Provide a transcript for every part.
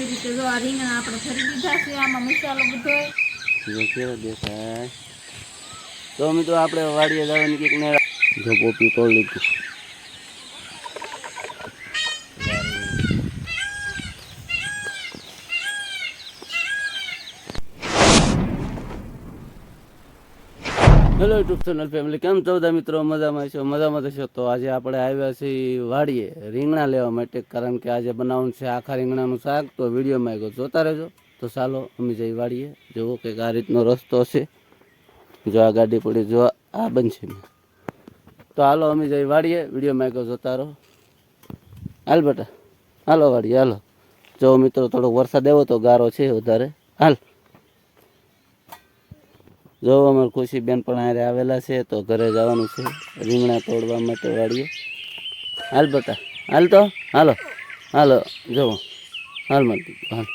આવી રીતે જો આ રીંગણા આપણે ફરી દીધા છે, આમાં મસાલો બધો. કેવો દેખાય. તો મિત્રો, આપણે વાડીએ જવાની કંઈક ને જો પોપી તોડ લીધું. હેલો યુટ્યુબ ચેનલ ફેમિલી કેમ બધા મિત્રો? મજામાં છો? મજામાં થશો તો આજે આપણે આવ્યા છીએ વાડીએ રીંગણા લેવા માટે. કારણ કે આજે બનાવવાનું છે આખા રીંગણાનું શાક. તો વિડીયોમાં એક જોતા રહેજો. તો ચાલો, અમે જઈ વાડીએ. જુઓ કંઈક આ રીતનો રસ્તો છે. જો આ ગાડી પડી, જો આ બનશે તો હાલો, અમે જઈ વાડીએ. વિડીયોમાં એક જોતા રહો. હાલ બેટા. હાલો વાડીએ, હાલો. જો મિત્રો, થોડોક વરસાદ આવ્યો તો ગારો છે વધારે. હાલ. જો અમારે ખુશીબેન પણ આરે આવેલા છે, તો ઘરે જવાનું છે. રીંગણા તોડવા માટે વાળીએ હાલ બટા, હાલ તો, હાલો હાલો જો હાલ મળતી હાલ.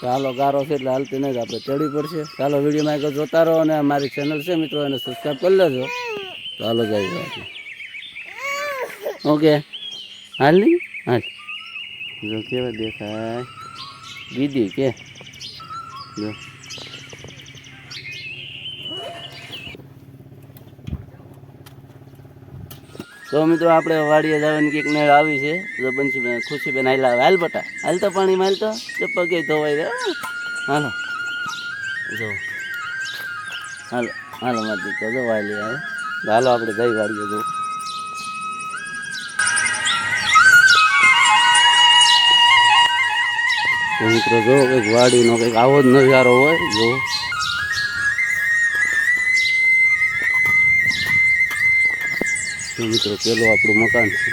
ચાલો ગારો છે એટલે હાલતી નહીં આપણે ચડી પડશે. ચાલો વિડીયોમાં એક જોતા રહો અને મારી ચેનલ છે મિત્રો, એને સબસ્ક્રાઈબ કરી લેજો. તો હાલો જઈએ આપણે ઓકે. હાલ નહીં હાલ. જો કેવા દેખાય. દીદી કે? જો. તો મિત્રો આપણે વાડીએ જવાની કંઈક નેળ આવી છે. તો બંસીબેન ખુશીબેન હાલ આવે. હાલ બટા, હાલ તો પાણી માલ તો પગે ધોવાઈ દે હાલો. જો. હાલો હાલો મારી દીકરો જો વાલી તો હાલો આપણે જઈ વાડીએ જો મિત્રો જો કંઈક વાડીનો કંઈક આવો જ નજારો હોય. જો. મિત્રો પેલું આપણું મકાન છે.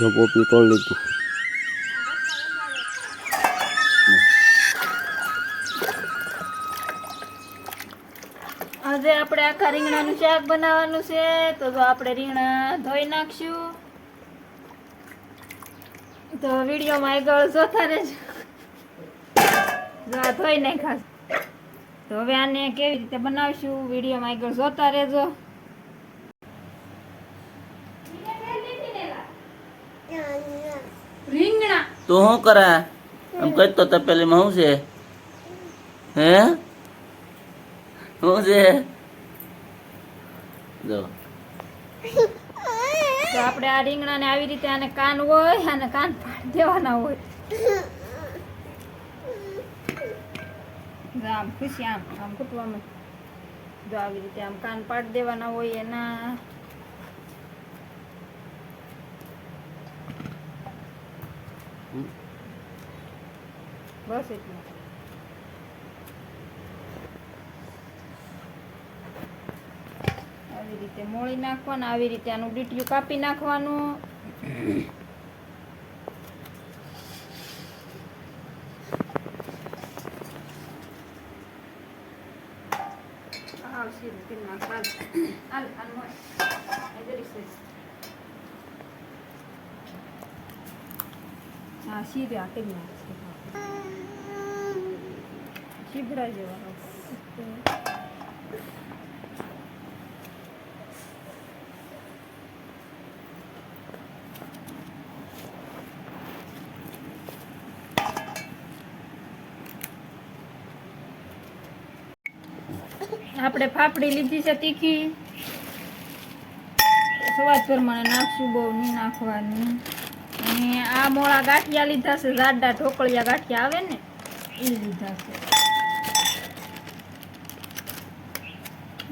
જો પોપી તોડ આજે આપણે આખા રીંગણાનું શાક બનાવવાનું છે, તો જો આપણે રીંગણા ધોઈ નાખશું. તો વિડીયોમાં આગળ જોતા રહેજો જો આ ધોઈ નાખાશ તો હવે આને કેવી રીતે બનાવશું, વિડીયોમાં આગળ જોતા રહેજો રીંગણા તું શું કરે? એમ કઈ તો તપેલીમાં શું છે? હે? શું છે? જો. તો આપણે આ રીંગણાને આવી રીતે આને કાન હોય અને કાન પાડી દેવાના હોય. આમ ખુશી, આમ આમ કૂટવામાં જો આવી રીતે આમ કાન પાડી દેવાના હોય એના. બસ એટલું. આવી રીતે મોળી નાખવાનું આવી રીતે આનું ડીટીયું કાપી નાખવાનું. આવશે સીધું કરી નાખ, હાલ. હાલ, હાલ, મોય. આ જરીક છે. હા સીધે આ કરી નાખ શીભડા જેવા આપણે ફાફડી લીધી છે તીખી સ્વાદ પ્રમાણે નાખશું, બહુ નહીં નાખવાની અને આ મોળા ગાંઠિયા લીધા છે જાડા ઢોકળિયા ગાંઠિયા આવે ને એ લીધા છે.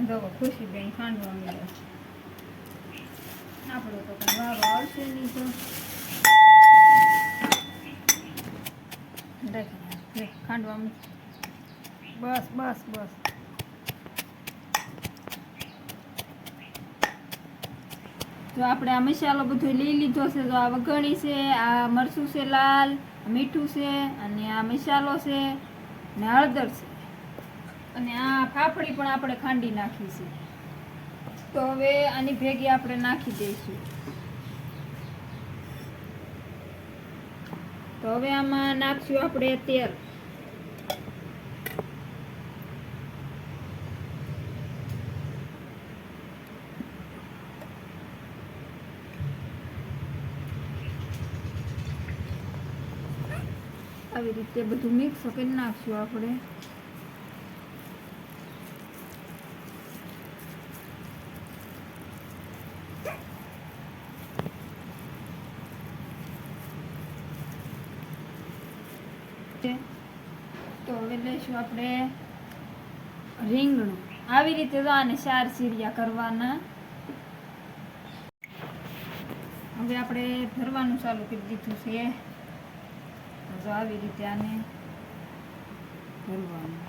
જો ખુશી બેન ખાંડવા મળ્યા આપણો તો કઈ વારો આવશે નહીં તો ખાંડવા. બસ બસ બસ. તો આપણે આ મસાલો બધો લઈ લીધો છે. તો આ વઘણી છે, આ મરચું છે લાલ મીઠું છે અને આ મસાલો છે ને હળદર છે. અને આ ફાફડી પણ આપણે ખાંડી નાખી છે. તો હવે આની ભેગી આપણે નાખી દઈશું. તો હવે આમાં નાખશું આપણે તેલ. આવી રીતે બધું મિક્સ કરી નાખશું આપણે. તો હવે લઈશું આપણે રીંગણું. આવી રીતે તો આને ચાર સીરિયા કરવાના. હવે આપણે ભરવાનું ચાલુ કરી દીધું છે. તો આવી રીતે આને ભરવાનું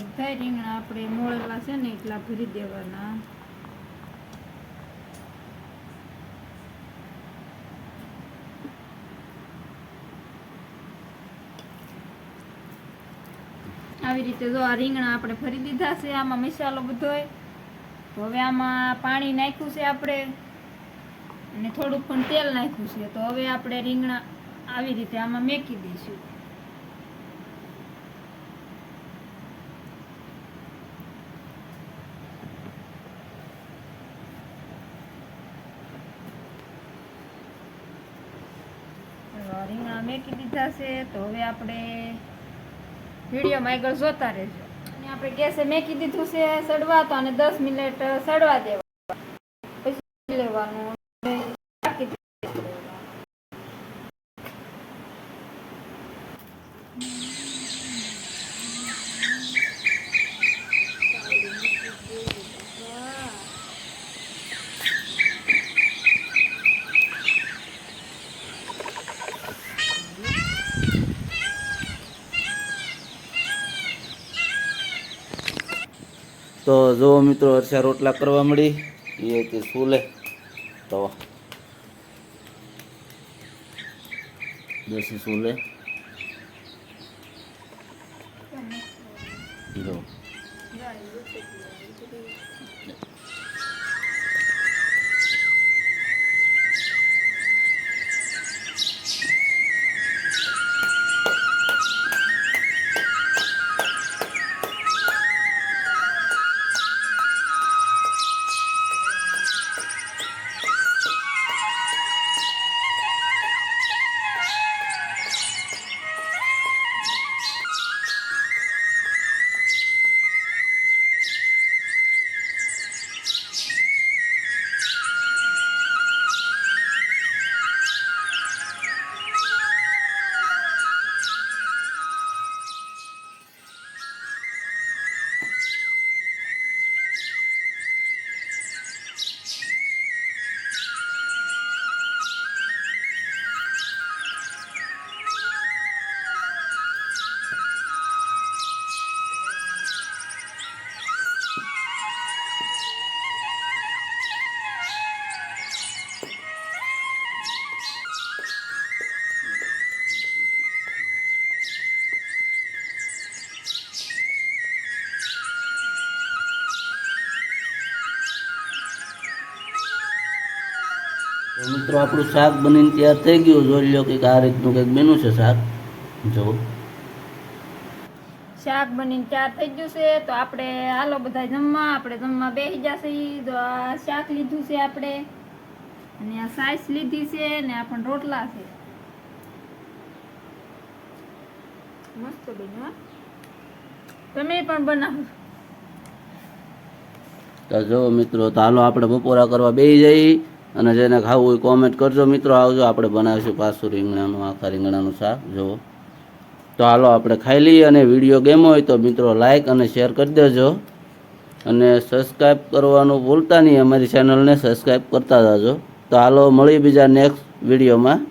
બધા રીંગણા આપણે મોળેલા છે ને એટલા ભરી દેવાના. આવી રીતે જો આ રીંગણા આપણે ભરી દીધા છે, આમાં મસાલો બધોય. હવે આમાં પાણી નાખ્યું છે આપણે. અને થોડુંક પણ તેલ નાખ્યું છે. તો હવે આપણે રીંગણા આવી રીતે આમાં મેકી દઈશું તો રીંગણા મેકી દીધા છે, તો હવે આપણે વિડીયોમાં આગળ જોતા રહેજો. અને આપણે ગેસે મેકી દીધું છે સડવા, તો અને દસ મિનિટ સડવા દેવા. પછી લેવાનું. અને તો જો મિત્રો હર્ષા રોટલા કરવા મળી. એ હતી સુલે તો દેશી સુલે જો. મિત્રો આપણું શાક બનીને તૈયાર થઈ ગયું. જોઈ લો કંઈક આ રીતનું કંઈક બન્યું છે શાક. જો. શાક બનીને તૈયાર થઈ ગયું છે. તો આપણે હાલો બધા જમવા. આપણે જમવા બેસી જશે તો આ શાક લીધું છે આપણે. અને આ સાઈસ લીધી છે ને આ પણ રોટલા છે. મસ્ત બન્યું તમે પણ બનાવો. તો જો મિત્રો તો હાલો આપણે બપોરા કરવા બેસી જઈ. અને જેને ખાવું હોય કોમેન્ટ કરજો. મિત્રો, આવજો, આપણે બનાવીશું પાછું રીંગણાનું, આખા રીંગણાનું શાક, જુઓ. તો હાલો, આપણે ખાઈ લઈએ અને વીડિયો ગેમ હોય તો મિત્રો લાઇક અને શેર કરી દેજો. અને સબસ્ક્રાઈબ કરવાનું ભૂલતા નહીં. અમારી ચેનલને સબસ્ક્રાઈબ કરતા જાજો. તો હાલો મળી બીજા નેક્સ્ટ વિડીયોમાં